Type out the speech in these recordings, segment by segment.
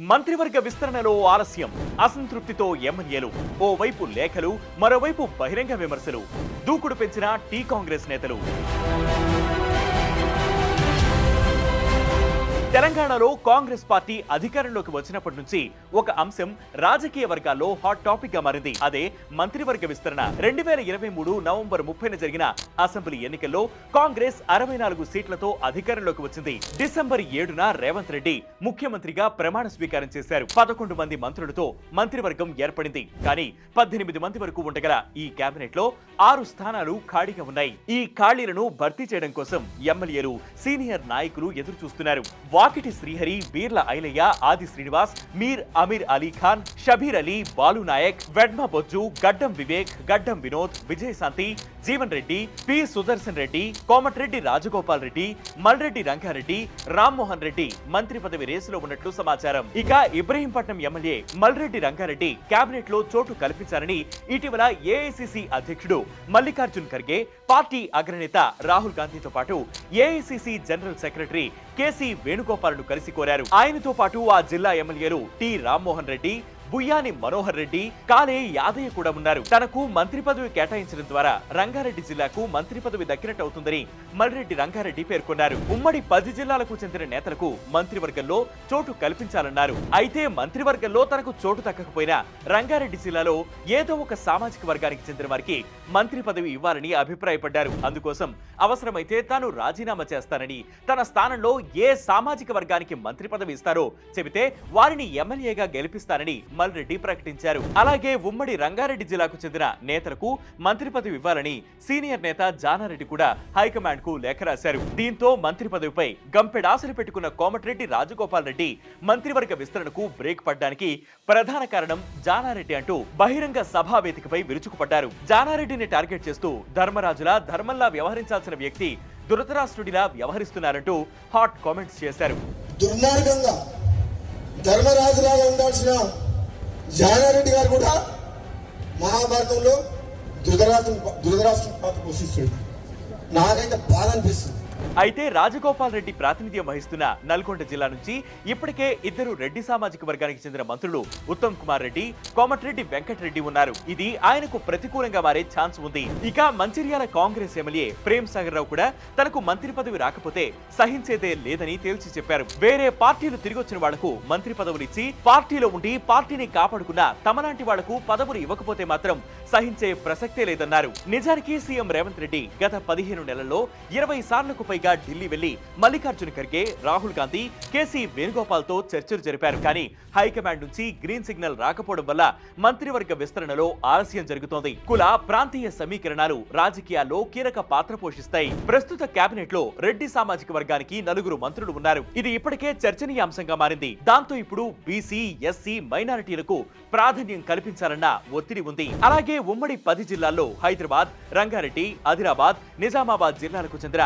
మంత్రివర్గ విస్తరణలో ఆలస్యం. అసంతృప్తితో ఎమ్మెల్యేలు. ఓవైపు లేఖలు మరోవైపు బహిరంగ విమర్శలు. దూకుడు పెంచిన టీ కాంగ్రెస్ నేతలు. తెలంగాణలో కాంగ్రెస్ పార్టీ అధికారంలోకి వచ్చినప్పటి నుంచి ఒక అంశం రాజకీయ వర్గాల్లో హాట్ టాపిక్గా మారింది. అదే మంత్రివర్గ విస్తరణ. రెండు వేల ఇరవై మూడు నవంబర్ ముప్పైన జరిగిన అసెంబ్లీ ఎన్నికల్లో కాంగ్రెస్ అరవై నాలుగు సీట్లతో అధికారంలోకి వచ్చింది. డిసెంబర్ ఏడున రేవంత్ రెడ్డి ముఖ్యమంత్రిగా ప్రమాణ స్వీకారం చేశారు. పదకొండు మంది మంత్రులతో మంత్రివర్గం ఏర్పడింది. కానీ పద్దెనిమిది మంది వరకు ఉండగల ఈ కేబినెట్లో ఆరు స్థానాలు ఖాళీగా ఉన్నాయి. ఈ ఖాళీలను భర్తీ చేయడం కోసం ఎమ్మెల్యేలు సీనియర్ నాయకులు ఎదురు చూస్తున్నారు వాకిటి శ్రీహరి బీర్ల ఐలయ్య ఆది శ్రీనివాస్ మీర్ అమీర్ అలీ ఖాన్ షబీర్ అలీ బాలు నాయక్ వెడ్మ బొజ్జు గడ్డం వివేక్ గడ్డం వినోద్ విజయశాంతి జీవన్ రెడ్డి పి సుదర్శన్ రెడ్డి కోమటిరెడ్డి రాజగోపాల్ రెడ్డి మల్రెడ్డి రంగారెడ్డి రామ్మోహన్ రెడ్డి మంత్రి పదవి రేసులో ఉన్నట్లు సమాచారం. ఇక ఇబ్రహీంపట్నం ఎమ్మెల్యే మల్రెడ్డి రంగారెడ్డి కేబినెట్లో చోటు కల్పించారని ఇటీవల ఏఐసిసి అధ్యక్షుడు మల్లికార్జున్ ఖర్గే పార్టీ అగ్రనేత రాహుల్ గాంధీతో పాటు ఏఐసిసి జనరల్ సెక్రటరీ కేసీ వేణుగోపాల్ను కలిసి కోరారు. ఆయనతో పాటు ఆ జిల్లా ఎమ్మెల్యేలు టి రామ్మోహన్ రెడ్డి బుయ్యాని మనోహర్ రెడ్డి కాలే యాదయ్య కూడా ఉన్నారు. తనకు మంత్రి పదవి కేటాయించడం ద్వారా రంగారెడ్డి జిల్లాకు మంత్రి పదవి దక్కినట్టు అవుతుందని మల్రెడ్డి రంగారెడ్డి పేర్కొన్నారు. ఉమ్మడి పది జిల్లాలకు చెందిన నేతలకు మంత్రివర్గంలో చోటు కల్పించాలన్నారు. అయితే మంత్రివర్గంలో తనకు చోటు దక్కకపోయినా రంగారెడ్డి జిల్లాలో ఏదో ఒక సామాజిక వర్గానికి చెందిన వారికి మంత్రి పదవి ఇవ్వాలని అభిప్రాయపడ్డారు. అందుకోసం అవసరమైతే తాను రాజీనామా చేస్తానని తన స్థానంలో ఏ సామాజిక వర్గానికి మంత్రి పదవి ఇస్తారో చెబితే వారిని ఎమ్మెల్యేగా గెలిపిస్తానని మల్రెడ్డి ప్రకటించారు. అలాగే ఉమ్మడి రంగారెడ్డి జిల్లాకు చెందిన నేతలకు మంత్రి పదవి ఇవ్వాలని సీనియర్ నేత జానారెడ్డి కూడా హైకమాండ్కు లేఖ రాశారు. దీంతో మంత్రి పదవిపై గంపెడాసలు పెట్టుకున్న కోమటిరెడ్డి రాజగోపాల్ రెడ్డి మంత్రివర్గ విస్తరణకు బ్రేక్ పడ్డానికి ప్రధాన కారణం జానారెడ్డి అంటూ బహిరంగ సభా వేదికపై విరుచుకుపడ్డారు. జానారెడ్డిని టార్గెట్ చేస్తూ ధర్మరాజులా ధర్మంలా వ్యవహరించాల్సిన వ్యక్తి దురతరాష్ట్రుడిలా వ్యవహరిస్తున్నారంటూ హాట్ కామెంట్స్ చేశారు. దుర్మార్గంగా ధర్మరాజులాగా ఉండాల్సిన జానారెడ్డి గారు కూడా మహాభారతంలో ధృతరాష్ట్రం ధృతరాష్ట్రం పాత్ర పోషిస్తుంది నాకైతే బాధ అనిపిస్తుంది. అయితే రాజగోపాల్ రెడ్డి ప్రాతినిధ్యం వహిస్తున్న నల్గొండ జిల్లా నుంచి ఇప్పటికే ఇద్దరు రెడ్డి సామాజిక వర్గానికి చెందిన మంత్రులు ఉత్తమ్ కుమార్ రెడ్డి కోమటిరెడ్డి వెంకటరెడ్డి ఉన్నారు. ఇది ఆయనకు ప్రతికూలంగా మారే ఛాన్స్ ఉంది. ఇక మంచిర్యాల కాంగ్రెస్ ఎమ్మెల్యే ప్రేమ్ సాగర్ రావు కూడా తనకు మంత్రి పదవి రాకపోతే సహించేదే లేదని తేల్చి చెప్పారు. వేరే పార్టీలు తిరిగొచ్చిన వాళ్ళకు మంత్రి పదవులు ఇచ్చి పార్టీలో ఉండి పార్టీని కాపాడుకున్న తమలాంటి వాళ్ళకు పదవులు ఇవ్వకపోతే మాత్రం సహించే ప్రసక్తే లేదన్నారు. నిజానికి సీఎం రేవంత్ రెడ్డి గత పదిహేను నెలల్లో ఇరవై సార్లకు పైగా ఢిల్లీ వెళ్ళి మల్లికార్జున ఖర్గే రాహుల్ గాంధీ కేసీ వేణుగోపాల్తో చర్చలు జరిపారు. కానీ హైకమాండ్ నుంచి గ్రీన్ సిగ్నల్ రాకపోవడం వల్ల మంత్రివర్గ విస్తరణలో ఆలస్యం జరుగుతోంది. కుల ప్రాంతీయ సమీకరణాలు రాజకీయాల్లో కీలక పాత్ర పోషిస్తాయి. ప్రస్తుత కేబినెట్లో రెడ్డి సామాజిక వర్గానికి నలుగురు మంత్రులు ఉన్నారు. ఇది ఇప్పటికే చర్చనీయాంశంగా మారింది. దాంతో ఇప్పుడు బీసీ ఎస్సీ మైనారిటీలకు ప్రాధాన్యం కల్పించాలన్న ఒత్తిడి ఉంది. అలాగే ఉమ్మడి పది జిల్లాల్లో హైదరాబాద్ రంగారెడ్డి ఆదిలాబాద్ నిజామాబాద్ జిల్లాలకు చెందిన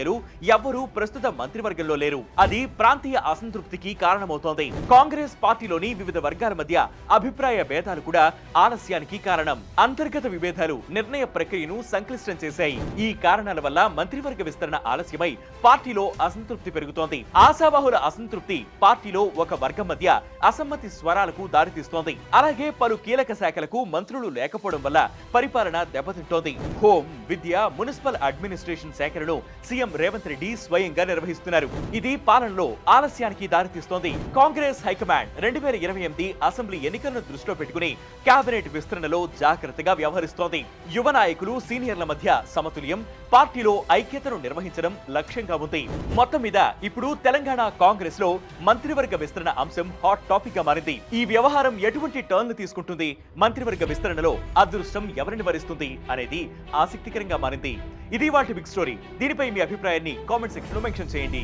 ఎమ్మెల్యేలు ఎవ్వరూ ప్రస్తుత మంత్రివర్గంలో లేరు. అది ప్రాంతీయ అసంతృప్తికి కారణమవుతోంది. కాంగ్రెస్ పార్టీలోని వివిధ వర్గాల మధ్య అభిప్రాయ భేదాలు కూడా ఆలస్యానికి కారణం. అంతర్గత విభేదాలు నిర్ణయ ప్రక్రియను సంక్లిష్టం చేశాయి. ఈ కారణాల వల్ల మంత్రివర్గ విస్తరణ ఆలస్యమై పార్టీలో అసంతృప్తి పెరుగుతోంది. ఆశావాహుల అసంతృప్తి పార్టీలో ఒక వర్గం మధ్య అసమ్మతి స్వరాలకు దారితీస్తోంది. అలాగే పలు కీలక శాఖలకు మంత్రులు లేకపోవడం వల్ల పరిపాలన దెబ్బతింటోంది. హోం విద్య మున్సిపల్ అడ్మినిస్ట్రేషన్ శాఖలను సీఎం రేవంత్ రెడ్డి స్వయంగా నిర్వహిస్తున్నారు. ఇది పాలనలో ఆలస్యానికి దారితీస్తోంది. కాంగ్రెస్ హైకమాండ్ రెండు వేల ఇరవై ఎనిమిది అసెంబ్లీ ఎన్నికలను దృష్టిలో పెట్టుకుని కేబినెట్ విస్తరణలో జాగ్రత్తగా వ్యవహరిస్తోంది. యువ నాయకులు సీనియర్ల మధ్య సమతుల్యం పార్టీలో ఐక్యతను నిర్వహించడం లక్ష్యంగా ఉంది. మొత్తం మీద ఇప్పుడు తెలంగాణ కాంగ్రెస్లో మంత్రివర్గ విస్తరణ అంశం హాట్ టాపిక్గా మారింది. ఈ వ్యవహారం ఎటువంటి టర్న్ తీసుకుంటుంది? మంత్రివర్గ విస్తరణలో అదృష్టం ఎవరిని వరిస్తుంది? అనేది ఆసక్తికరంగా మారింది. ఇది వాటి బిగ్ స్టోరీ దీనిపై మీ అభిప్రాయాన్ని కామెంట్ సెక్షన్లో మెన్షన్ చేయండి.